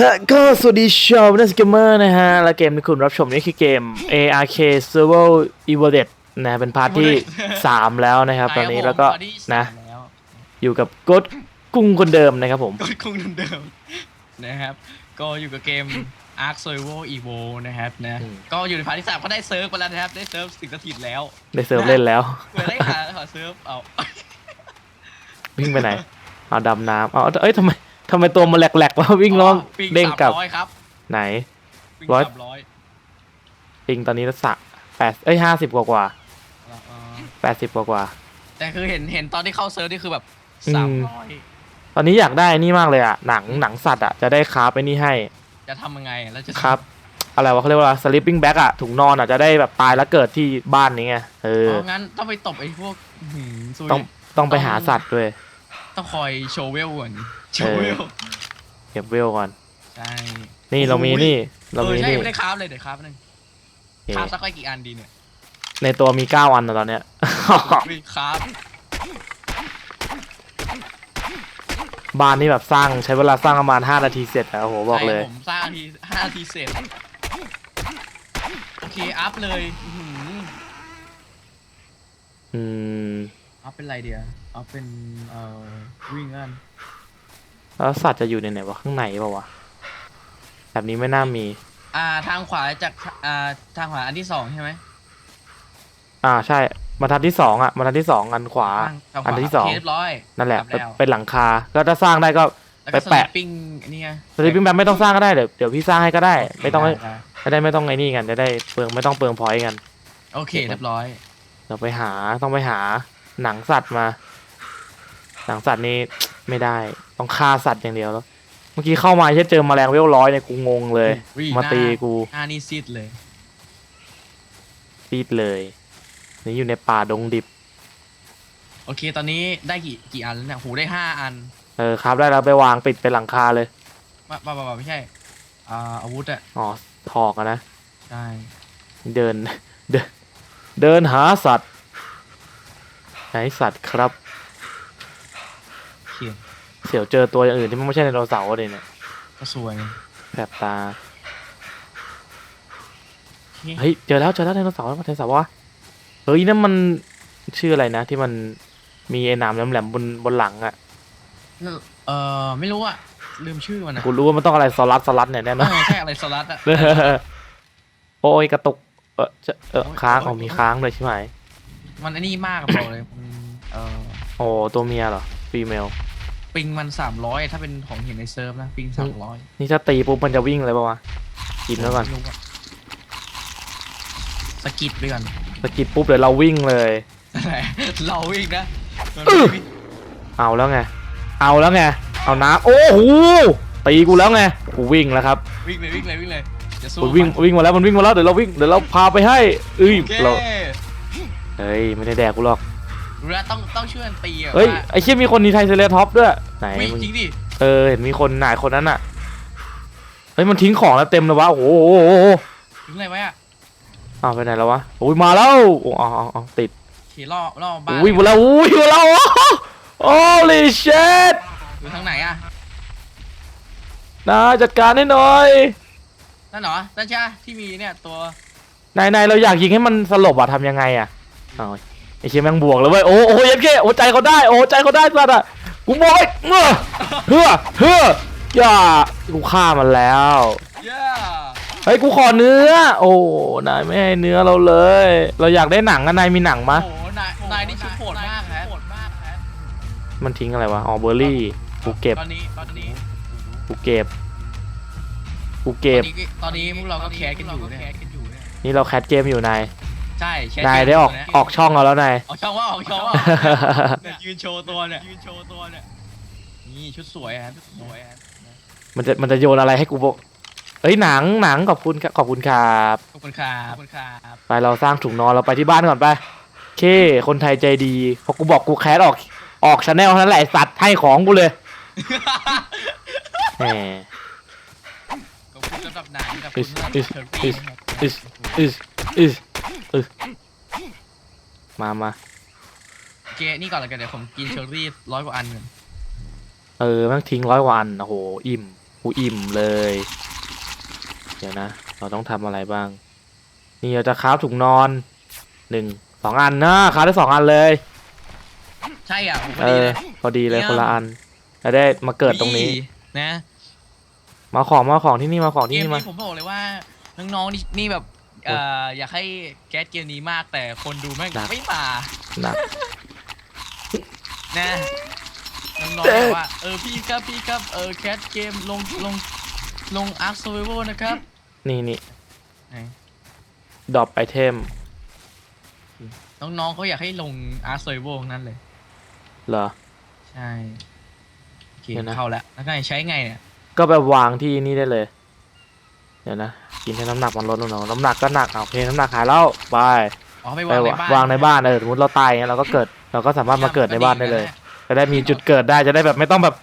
ฮะก็สวัสดีชาวนักเกมเมอร์นะฮะ และเกมที่คุณรับชมนี่คือเกม ARK Survival Evolved นะเป็นพาร์ทที่ 3 แล้วนะครับตอนนี้แล้วก็นะแล้วอยู่กับกดกุ้งคนเดิมนะครับผมกดคงเดิมๆนะครับ ก็อยู่กับเกม Ark Survival Evo นะครับนะอืมก็อยู่ในพาร์ทที่สามก็ได้เซิร์ฟไปแล้วนะครับ ได้เซิร์ฟสิบนาทีแล้ว ได้เซิร์ฟเล่นแล้วเพื่อได้หาหาเซิร์ฟเอาวิ่งไปไหนเอาดำน้ำเอาเอ้ยทำไม ทำไมตัวมันแหลกๆวะวิ่งร้องปิงเด้งกลับ สามร้อยครับไหนปิงร้อย สามร้อยปิงตอนนี้สะแปดเอ้ยห้าสิบกว่ากว่าเออแปดสิบกว่ากว่า แต่คือเห็นเห็นตอนที่เข้าเซิร์ฟนี่คือแบบอืม สามร้อยตอนนี้อยากได้นี่มากเลยอะ หนังหนังสัตว์อะ จะได้คราฟไปนี่ให้จะทำยังไงแล้วจะครับ อะไรวะเขาเรียกว่า sleeping bag อะ ถุงนอนอะ จะได้แบบตายแล้วเกิดที่บ้านนี้ไง เออ เอางั้นต้องไปตบไอ้พวกหืมซุยต้องต้องไปหาสัตว์ด้วย ต้องคอยโชว์เวลก่อนโชว์เวลเก็บเวลก่อน ใช่นี่เรามีนี่ เราเออมีใช่นี่ไม่ได้คราฟเลยเดี๋ยวคราฟหนึ่งโอเคคราฟสักไม่กี่อันดีเนี่ยในตัวมีเก้าอันนะตอนเนี้ยมีคราฟบ้านนี่แบบสร้างใช้เวลาสร้างประมาณ 5 นาทีเสร็จอะโอ้โหบอกเลย ใช่ผมสร้างทีห้านาทีเสร็จโอเคอัพเลยอื้อหืออืม อัพเป็นไรเดียอัพเป็นเอ่อวิ่งกันแล้วสัตว์จะอยู่ในไหนวะข้างในเปล่าวะแบบนี้ไม่น่ามี อ่าทางขวาจากอ่าทางขวาอันที่สองใช่ไหมอ่าใช่บรรทัดที่สองอะบรรทัดที่สองอันขวา ทางทางขอันวาที่สอง โเคเรียบร้อยนั่นแหละกลับแล้วเป็นหลังคาก็ถ้าสร้างได้ก็แล้วก็ไปแปะ สลิปปิ้งนี่ไงสลิปปิ้งแบบไม่ต้องสร้างก็ได้เดี๋ยวเดี๋ยวพี่สร้างให้ก็ได้ ไม่ต้องด้จะได้ไม่ต้องไอ้นี่กันจะได้เปลืองไม่ต้องเปลืองพอยต์กัน โอเคเรียบร้อย เราไปหาต้องไปหา หนังสัตว์มา หนังสัตว์นี้ไม่ได้ ต้องฆ่าสัตว์อย่างเดียวแล้ว เมื่อกี้เข้ามาแค่เจอแมลงเวลร้อยเนี่ยกูงงเลย อุ้ยมาตีหน้กู หน้านี่ซีดเลยปีดเลย นี่อยู่ในป่าดงดิบ โอเค ตอนนี้ได้กี่กี่อันแล้วเนี่ยโหได้ห้าอันเออครับได้แล้วไปวางปิดเป็นหลังคาเลย บ้าบ้าบ้าไม่ใช่ อ่า อาวุธอะอ๋อถอกอะนะ ใช่ เดิน เดิน เดินหาสัตว์ ไหนสัตว์ครับ เขียนเสี่ยวเจอตัวอย่างอื่นที่มันไม่ใช่ไดโนเสาร์เลยเนี่ยก็สวยแสบตาโอเคเฮ้ย เจอแล้วเจอแล้วไดโนเสาร์ไดโนเสาร์วะ เฮ้ยนั่นมันชื่ออะไรนะ ที่มันมีไอ้หนามแหลมๆบนบนหลังอะเออไม่รู้อะลืมชื่อมันนะกูรู้ว่ามันต้องอะไรสลัดสลัดเนี่ยแน่นอนเออใช่อะไรสลัดอะโอ้ยกระตุก เออจะเออค้างของมีค้างเลยใช่ไหม มันไอ้นี่มากอะบอกเลยมันเออโอ้ตัวเมียเหรอฟีเมลปิงมันสามร้อยถ้าเป็นของเห็นในเซิร์ฟนะปิงสามร้อยนี่ถ้าตีปุ๊บมันจะวิ่งเลยปะวะกินแล้วก่อนสะกิดไปก่อนสกิดปุ๊บเดี๋ยวเราวิ่งเลยแต่เราวิ่งนะมันอื้อไม่วิ่งเอาแล้วไง เอาแล้วไง เอาน้ำโอ้โหตีกูแล้วไง กูวิ่งแล้วครับ วิ่งเลยวิ่งเลยวิ่งเลยจะสู้มันวิ่งมันวิ่งมาแล้วมันวิ่งมาแล้วเดี๋ยวเราวิ่งเดี๋ยวเราพาไปให้เอ้ยโอเคเรา เฮ้ยไม่ได้แดกกูหรอกรู้แล้วต้องต้องช่วยกันตีอะเฮ้ยว่าไอ้เชี่ยมีคนนีไทยเซเลท็อปด้วยไหนวิ่งมึงจริงดิเออเห็นมีคนไหนคนนั้นอะเฮ้ยมันทิ้งของแล้วเต็มเลยวะโอ้โหโอ้โหโอ้โหถึงอะไรไว้อะอ้าวไปไหนแล้ววะโอ้ยมาแล้วโอ้เอาเอาเอาติดขี่ล่อล่อบ้านอุ้ยมาแล้วอุ้ยมาแล้วโอ้ลิเชตอยู่ทางไหนอะนะจัดการให้หน่อยนั่นเหรอนั่นใช่ปะที่มีเนี่ยตัว นายนายเราอยากยิงให้มันสลบอะทำยังไงอะ อ้าวไอ้เชี่ยแม่งบวกเลยเว้ยโอ้โอ้ยันเก้โอ้ใจเขาได้โอ้ใจเขาได้สัตว์อะกูบอกไอ้เมื่อเฮ้อเฮ้อย่ากูฆ่ามันแล้วเย้เฮ้ยกูขอเนื้อ โอ้นายไม่ให้เนื้อเราเลย เราอยากได้หนังอะนายมีหนังมะโอ้โหนายนายนี่ชุดโหดมากแฮะโหดมากแฮะมันทิ้งอะไรวะอ๋อเบอร์รี่กูเก็บตอนนี้ตอนนี้กูเก็บกูเก็บตอนนี้ตอนนี้พวกเราก็แคสกันอยู่เนี่ยนี่เราแคสเกมอยู่นาย ใช่แชทนายได้ออกเนะออกช่องเราแล้วนาย ออกช่องว่าออกช่องว่าเนี่ยยืนโชว์ตัวเนี่ยยืนโชว์ตัวเนี่ยนี่ชุดสวยฮะชุดสวยฮะมันจะมันจะโยนอะไรให้กูบอกเอ้ยหนังหนังขอบคุณครับขอบคุณครับขอบคุณครับขอบคุณครับไปเราสร้างถุงนอนเราไปที่บ้านก่อนไปโอเค คนไทยใจดีพอกูบอกกูแคสออกออกชาแนลนั้นแหละไอ้สัตว์ให้ของกูเลยแหม ขอบคุณสำหรับหนังกับอิคุสณอิสเชออิรี่สอิส อิสอิสอิสมามาโอเคนี่ก่อนแล้วกันเดี๋ยวผมกินเชอรี่ร้อยกว่าอันก่อนเออแม่งทิ้งร้อยกว่าอันโอ้โหอิ่มกูอิ่มเลย เดี๋ยวนะ เราต้องทำอะไรบ้าง นี่เราจะคราฟถุงนอนหนึ่งสองอันนะคราฟได้สองอันเลยใช่อะผมพเออดีอเลย พอดีเลยเยี่ยม คนละอันจะได้มาเกิดตรงนี้ นะ มาของมาของที่นี่มาของเกที่มนี่มา นี้ผมบอกเลยว่าน้องๆนี่นี่แบบ เอ่ออยากให้แก๊สเกมนี้มากแต่คนดูแม่งหนัก ไม่มาหนัก นะน้องๆเจ๊บอกว่าเออพี่ครับพี่ครับเออแคสเกมลงลงลงอาร์คโซเวอร์นะครับนี่นี่ไหนดรอปไอเทมน้องๆเขาอยากให้ลงอาร์คโซเวอร์นั้นเลย เหรอ ใช่โอเคเดี๋ยวนะ เข้าแล้วแล้วก็ใช้ไงเนี่ยก็แบบวางที่นี่ได้เลย เดี๋ยวนะ กินให้น้ำหนักมันลดลงหน่อยน้ำหนักก็หนักเอาโอเคน้ำหนักหายแล้วไปอ๋อไปไปวางในบ้านวางในบ้านเออสมมติเราตายอย่างเงี้ยเราก็เกิดเราก็สามารถมาเกิดในบ้านได้เลย จะได้มีจุดเกิดได้จะได้แบบไม่ต้องแบบ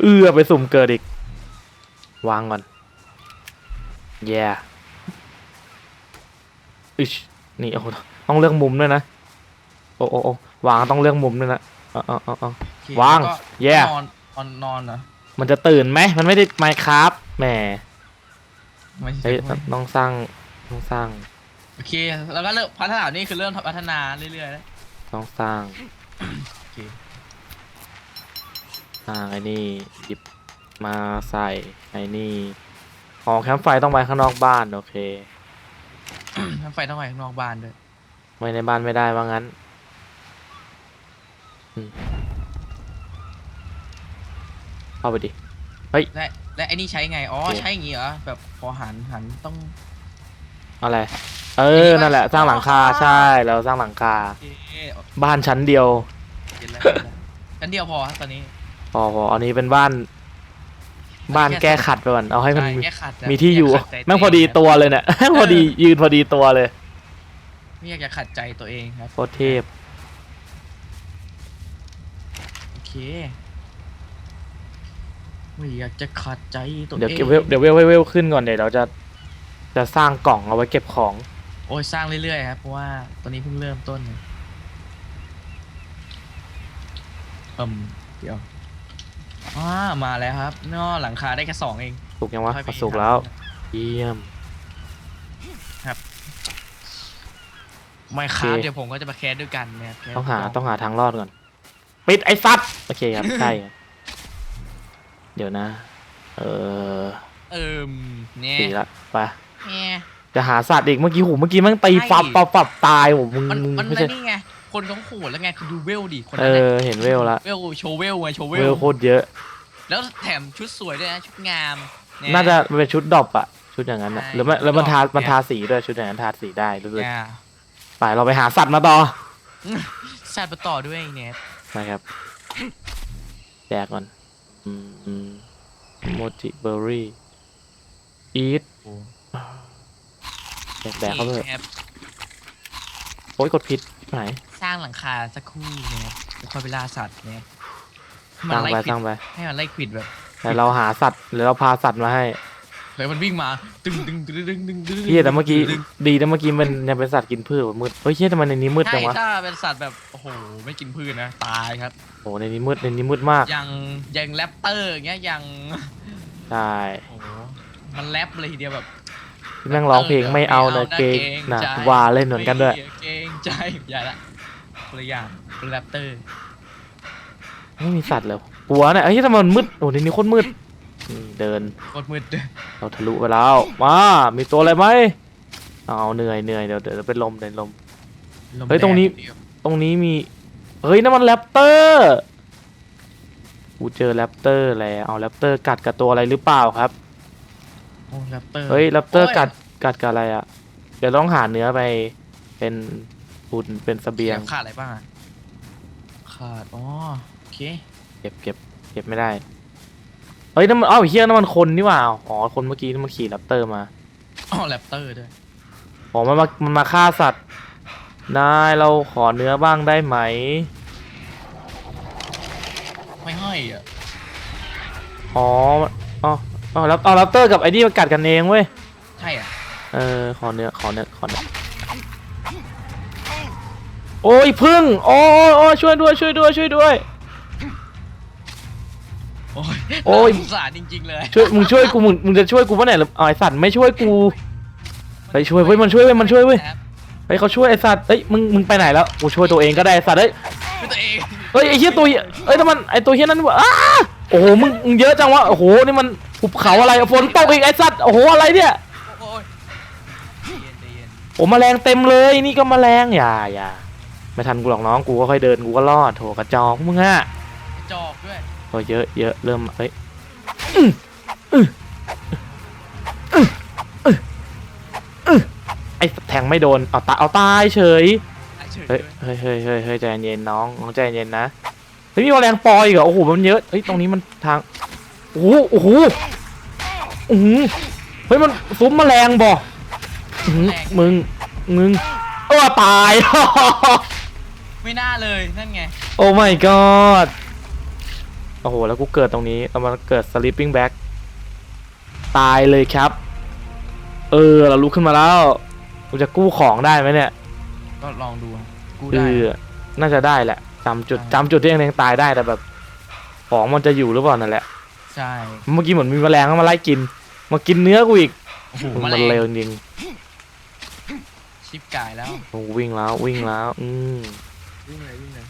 เอื้อไปสุ่มเกิดอีก วางก่อนแย่อิชนี่โอ้โหต้องเลือกมุมด้วยนะโอ้โอ้โอ้วางต้องเลือกมุมด้วยนะเอ๋อาเอ๋อาโอเควางแล้ก็แย่นอนนอนนอนเหรอมันจะตื่นไหมมันไม่ได้ไมครับแหม ไม่ใช่เฮ้ยเว้ยต้องสร้างต้องสร้างโอเค แล้วก็เริ่มพัฒนานี่คือเริ่มพัฒนาเรื่อยๆแล้วต้องสร้างโอเคสร้างไอ้นี่หยิบมาใส่ไอ้นี่ของแคมป์ไฟต้องไปข้างนอกบ้านโอเค ทำไฟต้องไปข้างนอกบ้านด้วยไว้ในบ้านไม่ได้ว่างั้นอืมเข้าไปดิและ และไอ้นี่ใช้ไง อ๋อโอเคใช้อย่างงี้เหรอ แบบพอหันหันต้อง อะไร เออไอ้นี่นั่นแหละบ้านสร้างหลังคา ใช่ เราสร้างหลังคาโอเคบ้านชั้นเดียว เห็นแล้วเห็นแล้วกันเดียวพอครับตอนนี้พอพออันนี้เป็นบ้าน บ้านแก้ขัดไปก่อน เอาให้มัน ใช่มีแก้ขัดะมีที่อยู่ไากขัดใจแม่งพอดีครับตัวเลยเนี่ยพอดียืนพอดีตัวเลยไม่อยากจะขัดใจตัวเองครับ โคตรเทพ โอเค ไม่อยากจะขัดใจตัวเดี๋ยวเอเก็บงเวลเดี๋ยวเวลเวลเวลขึ้นก่อนเดี๋ยวเราจะจะสร้างกล่องเอาไว้เก็บของ โอ้ยสร้างเรื่อยๆครับเพราะว่าตอนนี้เพิ่งเริ่มต้นเลยเอิ่มเดี๋ยวอ่ามาแล้วครับนอหลังคาได้แค่สองเอง สุกยังวะค่อยไปมาสุกแล้ว เยี่ยม ไม่ครับโอเค เดี๋ยวผมก็จะมาแคสด้วยกันนะครับแคสต้องหาต้องหาทางรอดก่อน ปิดไอ้ซัดโอเคครับ ใช่ครับ เดี๋ยวนะ เออเอิ่มเนี่ยสี่ละไปเนี่ย จะหาสัตว์อีกเมื่อกี้หูเมื่อกี้แม่งตีใช่ ฟับฟับฟับตายโหมึงมันมึงมันไม่แล้ใช่วนี่ไง คนเขาโหดแล้วไงคือดูเวลดิคนเอนั้นน่ะอเห็นเวลละเวลโชว์เวลไงโชว์เวเวลลโคตรเยอะ แล้วแถมชุดสวยด้วยนะชุดงามเย น่าจะเป็นชุดดรอปอะชุดอย่างนั้นอะใช่หรือไม่แล้วมันทาดรอป มันเนี่ยทาสีด้วยชุดอย่างนั้นทาสีได้ด้วยเนี่ยไปเราไปหาสัตว์มาต่อสัตว์มาต่อด้วยเนี่ยนะครับแดกก่อนอืมอืม โมจิเบอร์รี่อีทแดกแดกเขาเลยนี่ครับโอ้ยกดผิดไหนสร้างหลังคาสักครู่นะครับแล้วค่อยไปล่าสัตว์นะครับให้สมันร้างไล่ไปควิสร้าดงไปให้มันไล่ควิดแบบ แต่เราหาสัตว์หรือเราพาสัตว์มาให้ เฮ้ยมันวิ่งมาตึงตึงตึงตึงตึงตึงเฮียแต่เมื่อกี้ตึงดีแต่เมื่อกี้มันยังเป็นสัตว์กินพืชว่ะมืดเฮ้ยเฮียทำไมในนี้มืดจัใช่งวะถ้าเป็นสัตว์แบบโอ้โหไม่กินพืชนะตายครับ โอ้ในนี้มืดในนี้มืดมากอย่างอย่างแรปเตอร์อย่างเงี้ยอย่างใช่โอ้โหมันแรปเลยทีเดียวแบบที่แม่งร้องเพลงไม่เอานะเกงนะว่าเล่นเหมือนกันด้วยเกรงใจใหญ่ละคนละอย่างแรปเตอร์ไม่มีสัตว์เลยกลัวเนี่ยเฮ้ยทำไมมันมืดโอ้ในนี้โคตรมืด นี่เดินโคตรมืดเราทะลุไปแล้วมามีตัวอะไรไหมเอาเหนื่อยเหนื่อยเดี๋ยวเดี๋ยวเป็นลมเดี๋ยวลม ลมเฮ้ยตรงนี้ แดดตรงนี้มีเฮ้ยนั่นมันแรปเตอร์กูเจอแรปเตอร์แล้วเอาแรปเตอร์กัดกับตัวอะไรหรือเปล่าครับโอ้แรปเตอร์เฮ้ยแรปเตอร์โยกัดกัดกับอะไรอะเดี๋ยวต้องหาเนื้อไปเป็นบุญเป็นเสบียง ขาดอะไรบ้างอะขาดอ๋อโอเคเก็บเก็บเก็บไม่ได้เฮ้ยนั่นมันอ้าวเฮียนั่นมันคนนี่หว่าอ๋อคนเมื่อกี้นั่นมันขี่แรปเตอร์มาอ๋อแรปเตอร์ด้วยอ๋อมันมามันมาฆ่าสัตว์นายเราขอเนื้อบ้างได้ไหม ไม่ให้อะอ๋ออ๋ออ๋อแล้วเอาแรปเตอร์กับไอ้นี่มากัดกันเองเว้ยใช่อะเออขอเนื้อขอเนื้อขอเนื้อโอ้ยพึ่งโอ้ยโอ้ยช่วยด้วยช่วยด้วยช่วยด้วย โอ้ยโอ้ยน่าสงสารจริงๆเลยช่วยมึงช่วยกูมึงมึงจะช่วยกูปะเนี่ยหรือเอาไอสัตว์ไม่ช่วยกู ไปช่วยเว้ยมันช่วยเว้ยมันช่วยเว้ยครับเฮ้ยเขาช่วยไอสัตว์เอ้ยมึงมึงไปไหนแล้วกูช่วยตัวเองก็ได้ไอ้สัตว์เอ้ยช่วยตัวเองเฮ้ยไอเฮียตัวเหี้ยเอ้ยแต่มันไอตัวเฮียนั้นวะอ้าโอ้โหมึงมึงเยอะจังวะโอ้โหนี่มันหุบเขาอะไรฝนตกอีกไอสัตว์โอ้โหอะไรเนี่ยโอ้ยใจเย็นใจเย็นโอ้แมลงเต็มเลยนี่ก็แมลงอย่าอย่าไม่ทันกูหรอกน้องกูก็ค่อยเดินกูก็รอดโถกระจอกมึงอะจอกด้วย โอ้เยอะเยอะเริ่มเฮ้ยอื้ออื้ออื้ออื้ออื้อไอ้แทงไม่โดนเอาตาเอาตายเฉยไอ้เฉยเฮ้ยด้วยเฮ้ยเฮ้ยเฮ้ยเฮ้ยใจเย็นน้องน้องใจเย็นนะเฮ้ยมีแมลงปออีกเหรอโอ้โหมันเยอะเฮ้ยตรงนี้มันทางโอ้โหโอ้โหอื้อหือเฮ้ยมันซุ้มแมลงบ่อื้อหือมึงมึงเออตายไม่น่าเลยนั่นไงโอ้ my god โอ้โห แล้วกูเกิดตรงนี้แล้วมันเกิด sleeping bag ตายเลยครับ เออ เราลุกขึ้นมาแล้ว กูจะกู้ของได้ไหมเนี่ย ก็ลองดูกูเอได้ อ น่าจะได้แหละจำจุดใช่จำจุดที่ยังตายได้แต่แบบ ของมันจะอยู่หรือเปล่านั่นแหละ ใช่เมื่อกี้เหมือนมีแมลงมาไล่กิน มากินเนื้อกูอีกโอ้โหมันแมลงเร็วจริงชิปกายแล้วๆโอ้วิ่งแล้ววิ่งแล้ว อืมวิ่งเลยวิ่งเลย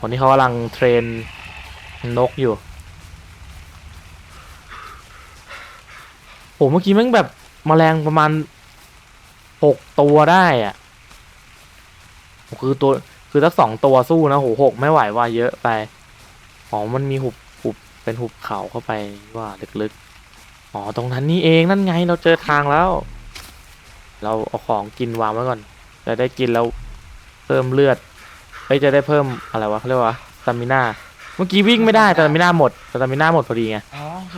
วันนี้เขากำลังเทรน นกอยู่โหเมื่อกี้แม่งแบบมแมลงประมาณหกตัวได้อะคือตัวคือถ้าสองตัวสู้นะโหหกไม่ไหวว่าเยอะไปอ๋อมันมีหุบหุบเป็นหุบเขาเข้าไปว่าลึกๆอ๋อตรงนั้นนี่เองนั่นไงเราเจอทางแล้ว เราเอาของกินวางไว้ก่อนจะได้กินแล้วเพิ่มเลือดเฮ้ยจะได้เพิ่มอะไรวะเขาเรียกว่าสตามิน่า เมื่อกี้วิ่งไม่ได้สตามิน่าหมดสตามิน่าหมดพอดีไงอ๋อโห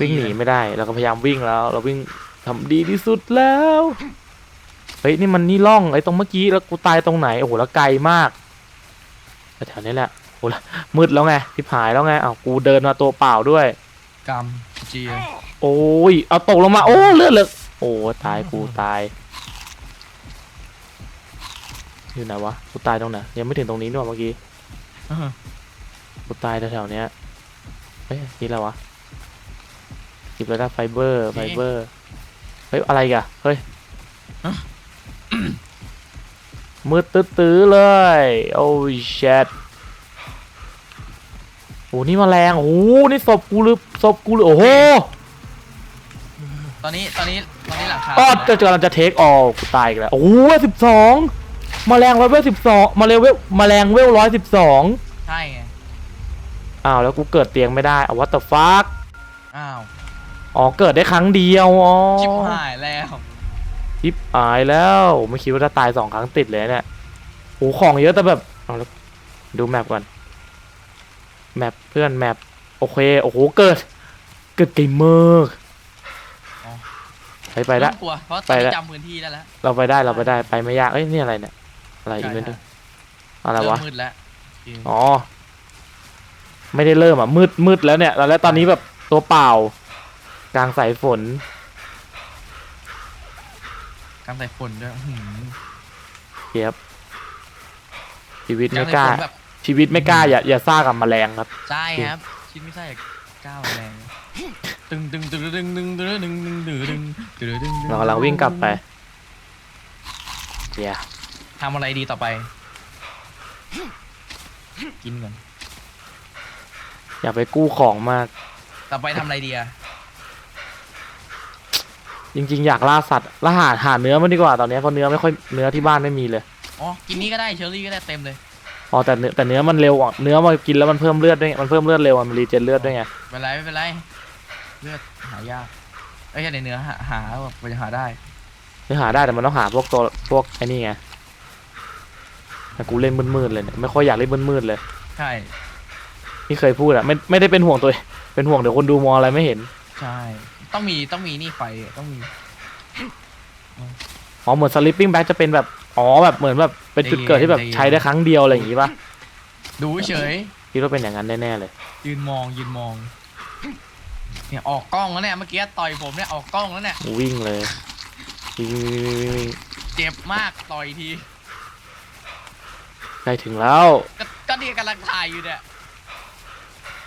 วิ่งหนีไม่ได้เราก็พยายามวิ่งแล้ว เราวิ่งทำดีที่สุดแล้วเฮ้ยนี่มันนี่ล่องไอ้ตรงเมื่อกี้แล้วกูตายตรงไหนโอ้โหแล้วไกลมากแถวๆนี้แหละโอ้โหมืดแล้วไงทิพหายแล้วไงอ้าวกูเดินมาตัวเปล่าด้วยกรรมเจียโอ้ยเอาตกลงมาโอ้เลือดเลยโอ้ตายกูตายอยู่ไหนวะกูตายตรงไหนยังไม่ถึงตรงนี้ด้วยเมื่อกี้ กูตายแถวๆเนี้ยเฮ้ยนี่อะไรวะหยิบแล้วได้ไฟเบอร์ไฟเบอร์เฮ้ยอะไรอีกอะเฮ้ยมืดตื้อๆเลย โอ้ยแชทโอ้นี่แมาแรงโอ้โหนี่ศพกูหรือศพกูหรือโอ้โหตอนนี้ตอนนี้ตอนนี้หลังคาก็จะกำลังจะเทคออลกูตายอีกแล้วโอ้โหสิบสองแมลงร้อยเวลสิบสองมาเร็วเวลแมลงเวลร้อยสิบสองใช่ไง อ้าวแล้วกูเกิดเตียงไม่ได้อะ what the fuck อ้าวอ๋อเกิดได้ครั้งเดียวอ๋อชิบหายแล้วชิปหายแล้วไม่คิดว่าจะตายสองครั้งติดเลยเนี่ยโอ้ของเยอะแต่แบบเอาแล้วดูแมปก่อนแมปเพื่อนแมปโอเคโอ้โหเกิด เกิดเกมเมอร์อ๋อไปไปละม่ต้องกลัวเพราะตไปอนนี้ละจำพื้นที่ได้แล้วเราไปได้เราไปได้ไปไม่ยากเอ้ยนี่อะไรเนี่ยอะไรอีกใช่เวนใช่อะไรเริ่วะมมืดแล้วอ๋อ ไม่ได้เริ่มอะมืดมืดแล้วเนี่ยแล้วตอนนี้แบบตัวเปล่า กลางสายฝน กลางใส่ฝนด้วยอื้อหือเทียบชีวิตกลาไม่งกใส่ล้าฝนแบบชีวิตไม่กล้าอย่าอย่าซ่ากับแมลงครับ ใช่ครับ ชิดไม่ใช่ก้าวแรงตึงตึงตึงตึงตึงตึงตึงตึงตึงตึงตึงตึงเรากำลังวิ่งกลับไปเดี๋ยวทำอะไรดีต่อไป กินก่อน อย่าไปกู้ของมาก ต่อไปทำอะไรดีอะจริง ๆ อยากล่าสัตว์ล่าหาหาเนื้อมันดีกว่าตอนนี้เพราะเนื้อไม่ค่อยเนื้อที่บ้านไม่มีเลยอ๋อ กินนี้ก็ได้เชอร์รี่ก็ได้เต็มเลย อ๋อแต่เนื้อแต่เนื้อมันเร็วกว่าเนื้อมากินแล้วมันเพิ่มเลือดด้วยไงมันเพิ่มเลือดเร็วมันรีเจนเลือดด้วยไงไม่เป็นไรไม่เป็นไร เลือดหายากไอ้ยแค่ในเนื้อหาหาแบบมันจะหาได้ เนื้อหาได้แต่มันต้องหาพวกตัวพวกไอ้นี่ไงแต่กูเล่นมืดๆเลยเนี่ยไม่ค่อยอยากเล่นมืดๆเลย ใช่ ที่เคยพูดอะไม่ไม่ได้เป็นห่วงตัวเองเป็นห่วงเดี๋ยวคนดูมองอะไรไม่เห็นใช่ ต้องมีต้องมีนี่ไฟอะต้องมีอ๋อเหมือนสลิปปิ้งแบ็กจะเป็นแบบอ๋อแบบเหมือนแบบเป็นจุดเกิดที่แบบใช้ได้ครั้งเดียวอะไรอย่างงี้ป่ะดูเฉยคิดว่าเป็นอย่างนั้นแน่ๆเลย ยืนมองยืนมองเนี่ยออกกล้องแล้วเนี่ยเมื่อกี้ต่อยผมเนี่ยออกกล้องแล้วเนี่ยวิ่งเลยวิ่งวิ่งวิ่งวิ่งวิ่งเจ็บมากต่อยทีใกล้ถึงแล้วก็ก็เนี่ยกำลังถ่ายอยู่เนี่ย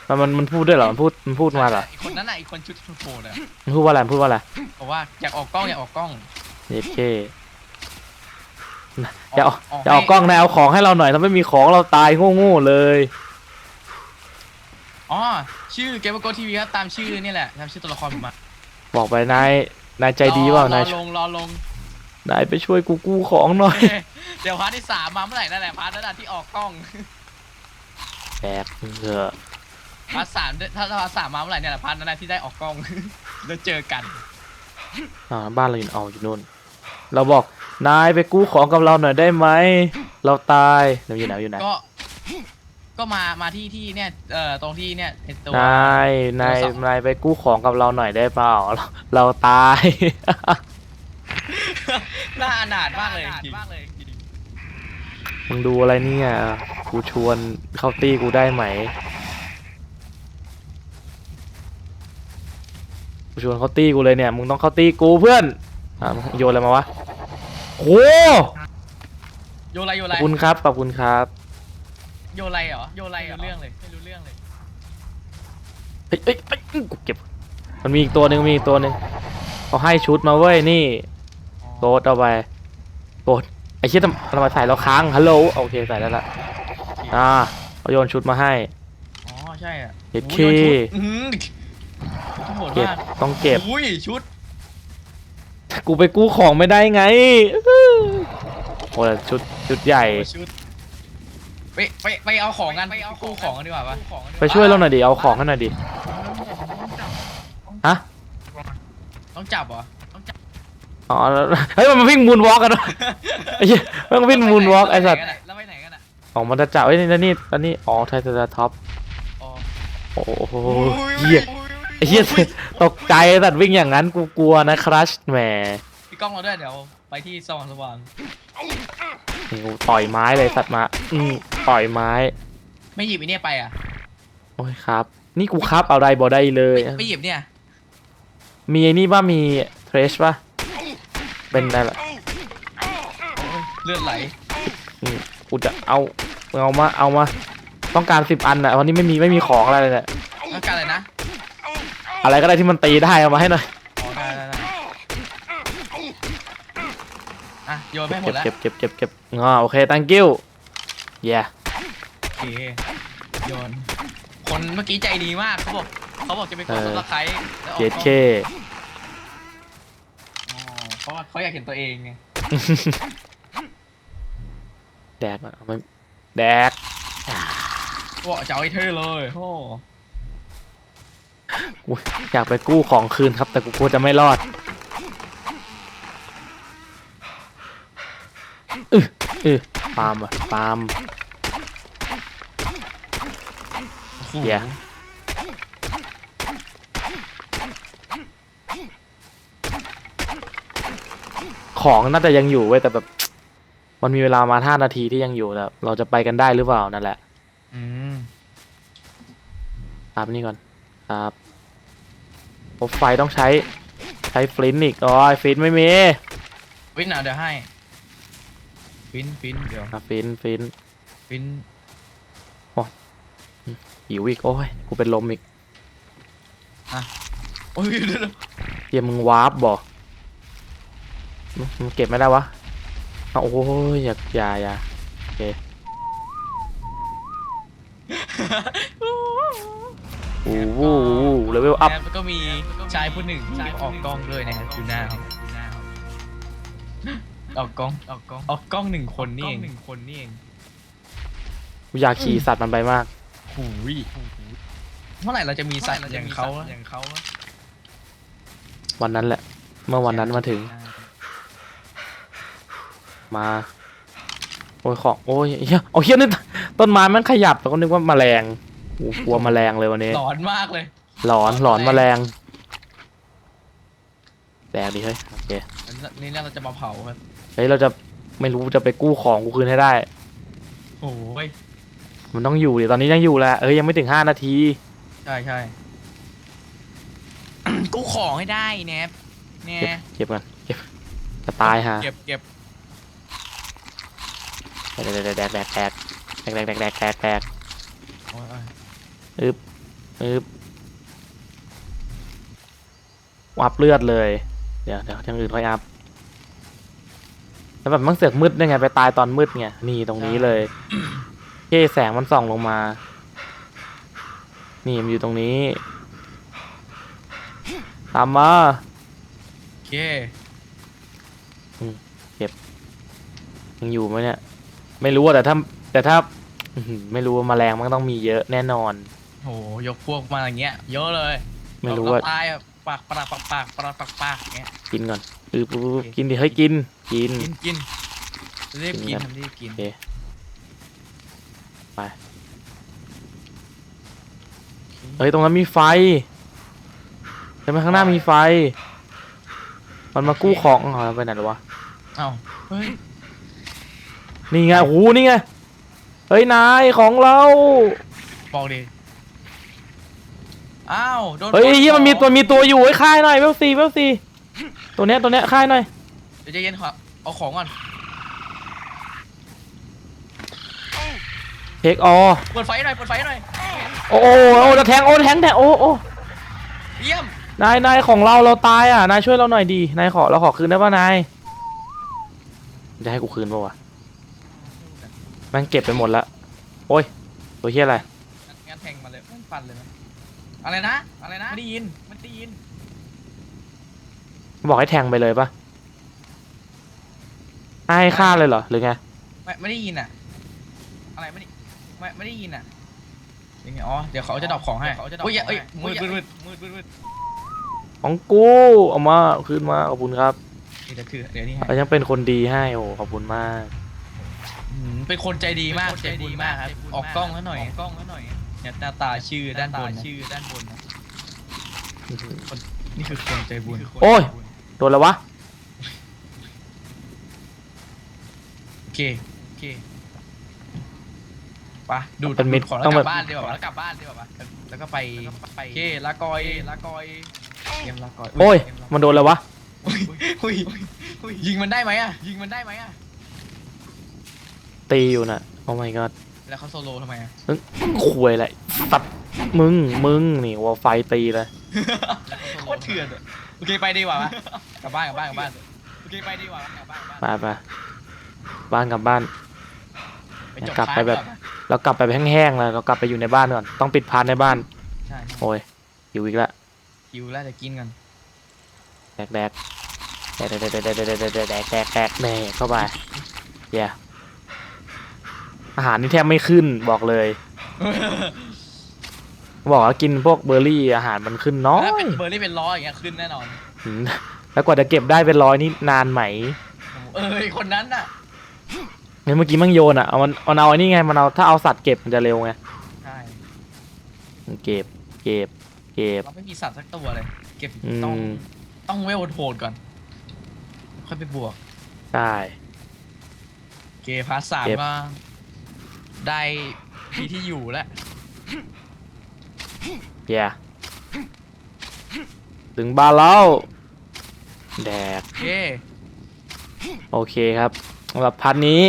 มันมันมันพูดด้วยเหรอ มันพูดมันพูดมาเหรออีกคนนั้นน่ะอีกคนชุดโฟดอะมันพูดว่าอะไรมันพูดว่าอะไรบอกว่าอยากออกกล้องอยากออกกล้องเย็ดเคอย่าเอาอย่าเอากล้องนายเอาของให้เราหน่อยถ้าไม่มีของเราตายโง่ๆเลย อ๋อชื่อเกมโกทีวีครับตามชื่อนี่แหละตามชื่อตัวละครผมมาบอกไปนายนายใจดีเปล่ารอนายรอลงรอลงนายไปช่วยกูกู้ของหน่อยเดี๋ยวพาร์ทที่สามมาเมื่อไหร่นั่นแหละพาร์ทนั้นนะที่ออกกล้องแบกเถอะ พาร์ทสามถ้าถ้าพาร์ทสามมาเมื่อไหร่เนี่ยแหละพาร์ทนั้นนะที่ได้ออกกล้อง แล้วเจอกัน อ่าบ้านเราอยู่เอาอยู่นู่น เราบอกนายไปกู้ของกับเราหน่อยได้ไหมเราตายเราอยู่ไหนอยู่ไหนก็ ก็มามาที่ที่เนี่ยเอ่อตรงที่เนี่ยไอ้ตัวนายนายโทรศัพท์นายไปกู้ของกับเราหน่อยได้เปล่าเราเราตายน่าอนาถมากเลยจริงมึงดูอะไรเนี่ยกูชวนเข้าตี้กูได้ไหม ชวนเข้าตี้กูเลยเนี่ยมึงต้องเข้าตี้กูเพื่อนอะมึงโยนอะไรมาวะโอ้โยอะไรโยขอะไรอบคุณครับขอบคุณครับโยอะไรเหรอโยอะไรเหรอเรื่องเลยไม่รู้เรื่องเลยเฮ้ยเฮ้ยเฮ้ยกูเก็บ มันมีอีกตัวหนึ่งมีอีกตัวหนึ่งเขาให้ชุดมาเว้ยนี่โกดเอาไปโกดไอ้เชี่ยทำทำไมใส่เราค้างฮัลโหลโอเคใส่ได้ละอ่าเขาโยนชุดมาให้ อ๋อใช่อะเจ็ดเคโอ้ยโยนชุดอื้อหือ ชุดโหดเก็บมากต้องเก็บ อุ้ยชุดกูไปกู้ของไม่ได้ไงโอ้ยชุดชุดใหญ่โอ้ยชุดไปไปไปเอาของกันไปเอากู้ของกันดีกว่าปะไปช่วยเราหน่อยดิ เอาของให้หน่อยดิ ฮะ ต้องจับเหรอต้องจับอ๋อแล้วเฮ้ย มันมาวิ่งมูนวอล์กกันวะไอ้เหี้ยมันวิ่งมูนวอล์กไอ้สัตว์แล้วไปไหนกันอะออกมันจะจับไอ้ยนี่แล้วนี่แล้วนี่ อ๋อไทเทอร์ท็อป อ๋อโอ้โหเหี้ย ไอ้เหี้ยตกใจไอ้สัตว์วิ่งอย่างนั้นกูกลัวนะครัชแหมพี่กล้องเราด้วยเดี๋ยวไปที่สว่างสว่างนี่กูต่อยไม้เลยสัตว์มาอืมต่อยไม้ ไม่หยิบไอเนี่ยไปอะโอ้ยครับ นี่กูครับเอาได้บ่ได้เลย ไม่ไม่หยิบเนี่ยมีไอ้นี่ป่ะมีเทรชป่ะเป็นอะไรล่ะเลือดไหลอืมกูจะเอาเอามาเอามาต้องการสิบอันอะวันนี้ไม่มีไม่มีของอะไรเลยเนี่ยต้องการอะไรนะ อะไรก็ได้ที่มันตีได้เอามาให้หน่อยอ๋อได้ได้ได้อะโยนไปหมเก็ดบแล้วเก็บเก็บเก็บเก็บอ๋อโอเค thank you yeah โอเคโยน คนเมื่อกี้ใจดีมากเขาบอกเขาบอกจะไปกดเออซับสไครต์แล้วออกเจ็ดกล้องเคอ๋อเพราะว่าเขาอยากเห็นตัวเองไงแดกอะไม่แดกบอกจะเอาไอ้เธอเลยโอ้กู อยากไปกู้ของคืนครับ แต่กูกลัวจะไม่รอดเออเออปาล์มอะปาล์มโหเดี๋ยวของน่าจะยังอยู่เว้ยแต่แบบ มันมีเวลามาห้านาทีที่ยังอยู่แต่เราจะไปกันได้หรือเปล่านั่นแหละอืมครับนี่ก่อน ครับรถไฟต้องใช้ใช้ฟลินต์อีกอ๋อฟลินต์ไม่มีวินอะเดี๋ยวให้ฟินฟินเดี๋ยวอะฟลินต์ฟลินต์ฟินหิวอีกโอ้ยกูเป็นลมอีกโอ้ยเดี๋ยวเฮียมึงวาร์ปบ่มึงเก็บไม่ได้วะเอาโอ้ยอย่าอย่าอย่าโอเค อู้วู้เลเวลอัพแล้วก็มีชายผู้หนึ่งที่ออกกล้องด้วยนะครับอยู่หน้าครับออกกล้องออกกล้องออกกล้องหนึ่งคนนี่เองหนึ่งคนนี่เองกูอยากขี่สัตว์มันไปมากหูยเมื่อไหร่เราจะมีสัตว์อย่างเขาอย่างเขาวันนั้นแหละ เมื่อวันนั้นมาถึง มาโอ้ยของโอ้ยเฮียโอ้ยเฮียนี่ต้นไม้มันขยับแต่ก็นึกว่าแมลง โอ้กลัวแมลงเลยวันนี้ หลอนมากเลย หลอนหลอนแมลงแดกดิเฮ้ยโอเคนี่เราจะมาเผาครับเฮ้ยเราจะไม่รู้จะไปกู้ของกูคืนให้ได้ โอ้ยมันต้องอยู่ดิตอนนี้ยังอยู่แหละเอ้ยยังไม่ถึงห้านาที ใช่ใช่กูของให้ได้แนบแน่เก็บเก็บกันเก็บจะตายฮะเก็บเก็บแดกแดกแดกแดกแดกแดกแดกแดกแดกแดกแดกโอ้ยอึ๊บปึ๊บอัพเลือดเลย เดี๋ยวเดี๋ยวอย่างอื่นค่อยอัพแล้วแบบมันเสือกมืดได้ไงไปตายตอนมืดไงนี่ตรงนี้เลยเท่แสงมันส่องลงมา นี่มันอยู่ตรงนี้ ตามมาโอเคยังอยู่ไหมเนี่ย ไม่รู้อะแต่ถ้า แต่ถ้าอื้อหือไม่รู้ว่าแมลงมันก็ต้องมีเยอะแน่นอน โหยกพวกมาอย่างเงี้ยเยอะเลยไม่รู้เรว่าก็ตายอะปากปากปากปากปากปากปากอย่างเงี้ยกินก่อนอือปุ๊บปุ๊บกินดิเฮ้ยกิน กิน กินกินรีบกิกินนครับทำรีบกินโอเค ไป เฮ้ย ตรงนั้นมีไฟใช่ไหมข้างหน้ามีไฟ มันมากู้ของอ๋อไปไหนแล้ววะ เอ้าเฮ้ยนี่ไงโอ้โหนี่ไง เฮ้ย นายของเรา บอกดิ อ้าวโดนเฮ้ยปล้เหี้ยมันมีของตัวมีตัวอยู่ไอ้ยค่ายหน่อยเวลซีเวลซีตัวเนี้ยตัวเนี้ยค่ายหน่อยเดี๋ยวใจเย็นครับเอาของก่อนเทคออเปิดไฟหน่อยเปิดไฟหน่อยโอ้โหโอ้จะแทงโอ้แทงแทงโอ้โอ้เยี่ยมนายนายของเราเราตายอะนายช่วยเราหน่อยดีนายขอเราขอคืนได้ป่ะนายจะให้กูคืนป่ะวะแมันเก็บไปหมดละโอ้ยตัวเฮียอะไรงั้นงั้นแทงมาเลยงั้นฟันเลยไหม อะไรนะ อะไรนะไม่ได้ยินไม่ได้ยิน บอกให้แทงไปเลยป่ะให้ฆ่าเลยเหรอหรือไงไม่ไม่ได้ยินอะ อะไรไม่ได้ไม่ไม่ได้ยินอะยังไงอ๋อเดี๋ยวเขาจะดรอปของให้เขาจะดรอปของให้เอ้ยมืดมืดมืดมืดมืดมืดของกูเอามาเอาคืนมาขอบคุณครับนี่จะคือเดี๋ยวนี้ให้เรายังเป็นคนดีให้โอ้ขอบคุณมากอืมเป็นคนใจดีมากใจดีมากครับออกกล้องแล้วหน่อยออกกล้องแล้วหน่อย เนี่ยหน้าตาชื่อด้านบนชื่อด้านบนนะนี่คือคนใจบุญโอ้ยโดนแล้ววะโอเคโอเคไปะดูดเป็นมิตรดูดของแล้วต้องกแบลับบบ้านดีกว่าแล้วกลับบ้านดีกว่าแล้วก็ไปโอเคลากอยลากอยเกมลากอยโอ้ยเกลากมันโดนแล้ววะอุ้ยอุ้ยอุ้ยยิงมันได้ไหมอะยิงมันได้ไหมอะตีอยู่น่ะโอ้ my god แล้วเขาโซโล่ทำไมอะคุยอะไรตัดมึง มึง นี่ว่าไฟตีเลย โคตรเถื่อนอะโอเคไปดีกว่าวะกลับบ้านกลับบ้านกลับบ้านโอเคไปดีกว่ากลับบ้านกลับไปบ้านไปบ้านกลับบ้าน ไปจบกลับไปแบบท้ายก่อนนะเรากลับไปแห้งๆเลยเรากลับไปอยู่ในบ้านก่อน ต้องปิดพานในบ้านใช่ใช่โอ้ยอยู่อีกละหิวแล้วจะกินกันแดกแดกแดกแดกแดกแดกแดกแดกแดกแดกแดกแดกแดกเข้าไปเย่ อาหารนี่แทบไม่ขึ้นบอกเลย บอกว่ากินพวกเบอร์รี่อาหารมันขึ้นน้อถ้ายเป็นเบอร์รี่เป็นร้อยอย่างเงี้ยขึ้นแน่นอนอืมแล้วกว่าจะเก็บได้เป็นร้อยนี่นานไหมเออไอ้คนนั้นน่ะ เนี่ยเมื่อกี้มันโยนอะเอามันเอาเอาไอ้นี่ไงมันเอาถ้าเอาสัตว์เก็บมันจะเร็วไงใช่มันเก็บเก็บเก็บ เราไม่มีสัตว์สักตัวเลย เก็บอืม ต้องต้องเวลโหดก่อน ค่อยไปบวก ได้ เกมพาร์ทสามเก็บก็ ได้ที่ที่อยู่แล้วเย่ถึงบ้านแล้ว แดก โอเค โอเคครับสำหรับพัทนี้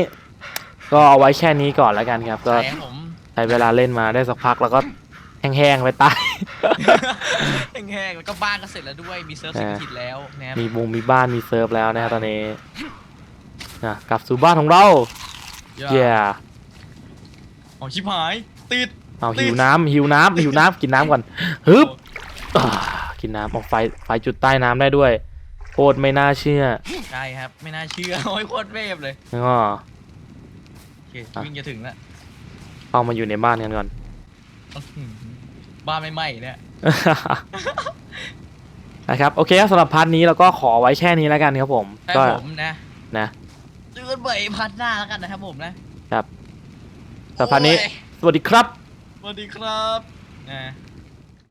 ก็เอาไว้แค่นี้ก่อนแล้วกันครับ ก็ใช่ครับผม ใช้เวลาเล่นมาได้สักพักแล้วก็แห้งๆไปตาย แห้งๆแล้วก็บ้านก็เสร็จแล้วด้วย มีเซิร์ฟเอสิอกิจแล้วนะครับมีวงมีบ้านมีเซิร์ฟแล้วนะครับตอนนี้นะกลับสู่บ้านของเรา เย่ข องชิบหาย ติด เอาติดหิวน้ำหิวน้ำหิวน้ำกินน้ำก่อนฮึบอ่ากินน้ำเอาไฟไฟจุดใต้น้ำได้ด้วยโคตรไม่น่าเชื่อใช่ครับ ไม่น่าเชื่อ โอ้ยโคตรเวฟเลย แล้วก็ โอเควิ่งจะถึงแล้วเข้ามาอยู่ในบ้านกันก่อน อื้อหือบ้านไม่ไหม้เนี่ยนะครับโอเคครับสำหรับพาร์ทนี้เราก็ขอไว้แค่นี้แล้วกันครับผม แต่ก็ผมนะนะ เจอกันใหม่พัดหน้าแล้วกันนะครับผมนะครับ สำหรับพาร์ทนี้โอ้ยสวัสดีครับ สวัสดีครับนะ